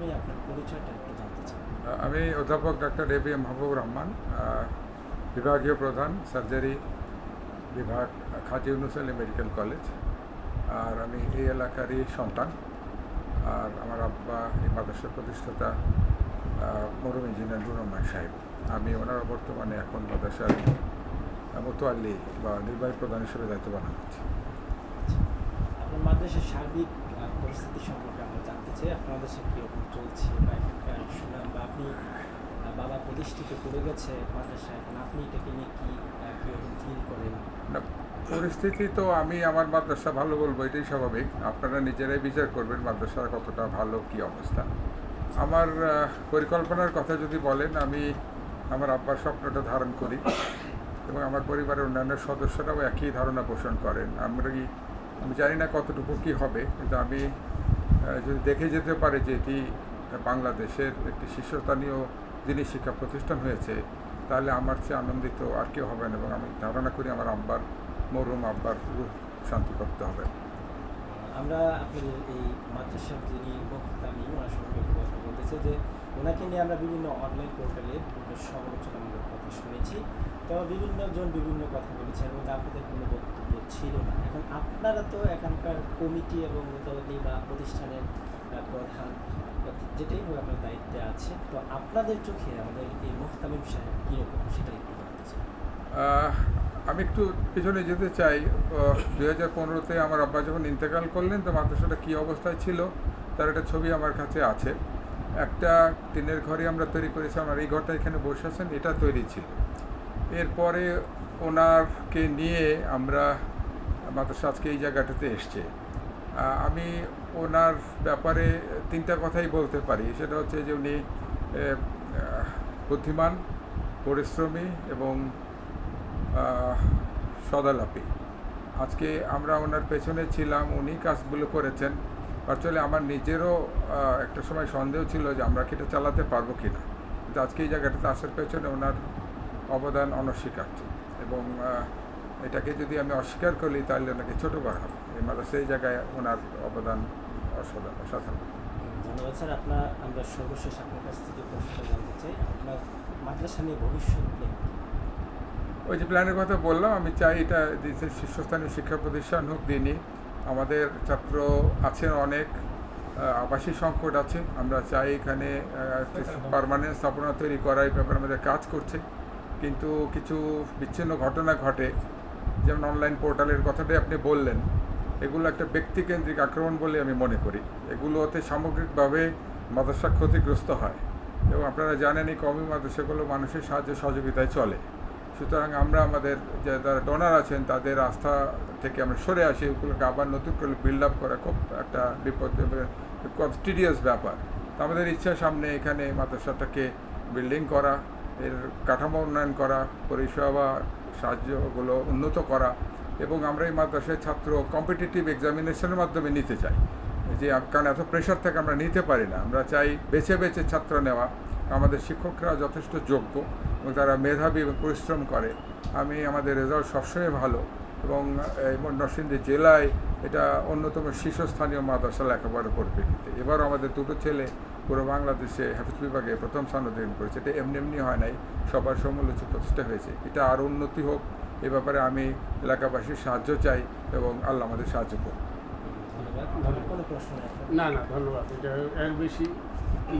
প্রথমে আপনার পরিচয়টা একটু জানতে চাই। আমি অধ্যাপক doctor A B M Mahbub Rahman বিভাগীয় প্রধান সার্জারি বিভাগ খাজি ইউনুস আলী মেডিকেল কলেজ। আর আমি এই এলাকারই সন্তান। আর আমার আব্বা এই মাদ্রাসার প্রতিষ্ঠাতা মরুম ইঞ্জিনিয়ার রহমান সাহেব। আমি ওনারা বর্তমানে এখন মাদ্রাসার মোতোয়াল্লি বা নির্বাহী প্রধান হিসেবে দায়িত্ব পালন করছি। আচ্ছা। মাদ্রাসার সার্বিক পরিস্থিতি সম্পর্কে আমরা জানতে চাই। আপনার মাদ্রাসা কীরকম চলছে বা এখানকার সুনাম বা আপনি বাবা প্রতিষ্ঠিত করে গেছে মাদ্রাসা এখন আপনি এটাকে নিয়ে কী কীরকম ফিল করেন? পরিস্থিতি তো আমি আমার মাদ্রাসা ভালো বলব, এটাই স্বাভাবিক। আপনারা নিজেরাই বিচার করবেন মাদ্রাসার কতটা ভালো, কি অবস্থা। আমার পরিকল্পনার কথা যদি বলেন, আমি আমার আব্বার স্বপ্নটা ধারণ করি এবং আমার পরিবারের অন্যান্য সদস্যরাও একই ধারণা পোষণ করেন। আমরা কি আমি জানি না কতটুকু কী হবে, কিন্তু আমি যদি দেখে যেতে পারি যে এটি বাংলাদেশের একটি শীর্ষস্থানীয় যিনি শিক্ষা প্রতিষ্ঠান হয়েছে, তাহলে আমার চেয়ে আনন্দিত আর কেউ হবেন এবং আমি ধারণা করি আমার আব্বার মরুম আব্বার রূপ শান্তি করতে হবে। আমরা আপনাদের এই মাদ্রাসার যিনি বক্তামি ওনার সঙ্গে কথা বলতে চাই যে ওনাকে নিয়ে আমরা বিভিন্ন অনলাইন পোর্টালে কথা শুনেছি। তো বিভিন্ন জন বিভিন্ন কথা বলেছেন এবং আপনাদের কোনো বক্তব্য ছিল না। এখন আপনারা তো এখানকার কমিটি এবং মোতাবলি বা প্রতিষ্ঠানের প্রধান, যেটাই হোক আপনার দায়িত্বে আছে, তো আপনাদের চোখে আমাদের এই মোহতামিম সাহেব কীরকম সেটা একটু জানতে চাই। আমি একটু পিছনে যেতে চাই। দু হাজার পনেরোতে আমার আব্বা যখন ইন্তেকাল করলেন, তো মাদ্রাসাটা কী অবস্থায় ছিল, তার একটা ছবি আমার কাছে আছে। একটা টিনের ঘরে আমরা তৈরি করেছি আমার এই ঘরটা এখানে বসে আছেন, এটা তৈরি ছিল। এরপরে ওনারকে নিয়ে আমরা মাদ্রাসা আজকে এই জায়গাটাতে এসছে। আমি ওনার ব্যাপারে তিনটা কথাই বলতে পারি। সেটা হচ্ছে যে উনি বুদ্ধিমান, পরিশ্রমী এবং সদালাপি। আজকে আমরা ওনার পেছনে ছিলাম, উনি কাজগুলো করেছেন। অ্যাকচুয়ালি আমার নিজেরও একটা সময় সন্দেহ ছিল যে আমরা কি এটা চালাতে পারব কি না কিন্তু আজকে এই জায়গাটাতে আসার পেছনে ওনার অবদান অনস্বীকার্য এবং এটাকে যদি আমি অস্বীকার করি তাহলে ওনাকে ছোটো করা হবে। এই মাদ্রাসা সেই জায়গায় ওনার অবদান অসাধারণ অসাধারণ। ধন্যবাদ স্যার। আপনার আমরা সর্বশেষ আপনার কাছ থেকে প্রশ্নটা জানতে চাই। আপনার মাদ্রাসা নিয়ে ভবিষ্যৎ প্ল্যান ওই যে প্ল্যানের কথা বললাম আমি চাই এটা দেশের শীর্ষস্থানীয় শিক্ষা প্রতিষ্ঠান হোক দিনই আমাদের ছাত্র আছেন অনেক আবাসিক সংকট আছে। আমরা চাই এখানে পারমানেন্ট স্থাপনা তৈরি করা এই ব্যাপারে আমাদের কাজ করছে। কিন্তু কিছু বিচ্ছিন্ন ঘটনা ঘটে। যেমন অনলাইন পোর্টালের কথাটাই আপনি বললেন এগুলো একটা ব্যক্তিকেন্দ্রিক আক্রমণ বলে আমি মনে করি। এগুলোতে সামগ্রিকভাবে মাদ্রাসা ক্ষতিগ্রস্ত হয়। এবং আপনারা জানেন এই কমি মাদ্রাসাগুলো মানুষের সাহায্য সহযোগিতায় চলে। সুতরাং আমরা আমাদের যারা ডোনার আছেন, তাদের আস্থা থেকে আমরা সরে আসি। ওগুলোকে আবার নতুন করে বিল্ড আপ করা খুব একটা বিপদ খুব টিডিয়াস ব্যাপার। তো আমাদের ইচ্ছা সামনে এখানে মাদ্রাসাটাকে বিল্ডিং করা, এর কাঠামো উন্নয়ন করা, পরিষেবা সাহায্যগুলো উন্নত করা এবং আমরা এই মাদ্রাসায় ছাত্র কম্পিটিটিভ এক্সামিনেশনের মাধ্যমে নিতে চাই। যে, কারণ এত প্রেশার থেকে আমরা নিতে পারি না। আমরা চাই বেছে বেছে ছাত্র নেওয়া। আমাদের শিক্ষকরা যথেষ্ট যোগ্য এবং তারা মেধাবী এবং পরিশ্রম করে। আমি, আমাদের রেজাল্ট সবসময় ভালো এবং নরসিংদী জেলায় এটা অন্যতম শীর্ষস্থানীয় মাদ্রাসা লেখাপড়ার পরিপ্রেক্ষিতে। এবারও আমাদের দুটো ছেলে পুরো বাংলাদেশে হাফিজ বিভাগে প্রথম স্থান অধিকার করেছে। এটা এমনি এমনি হয় নাই, সবার সমালোচিত প্রতিষ্ঠা হয়েছে। এটা আরও উন্নতি হোক, এ ব্যাপারে আমি এলাকাবাসীর সাহায্য চাই এবং আল্লাহ আমাদের সাহায্য করুন? না না, ধন্যবাদ। এটা এর বেশি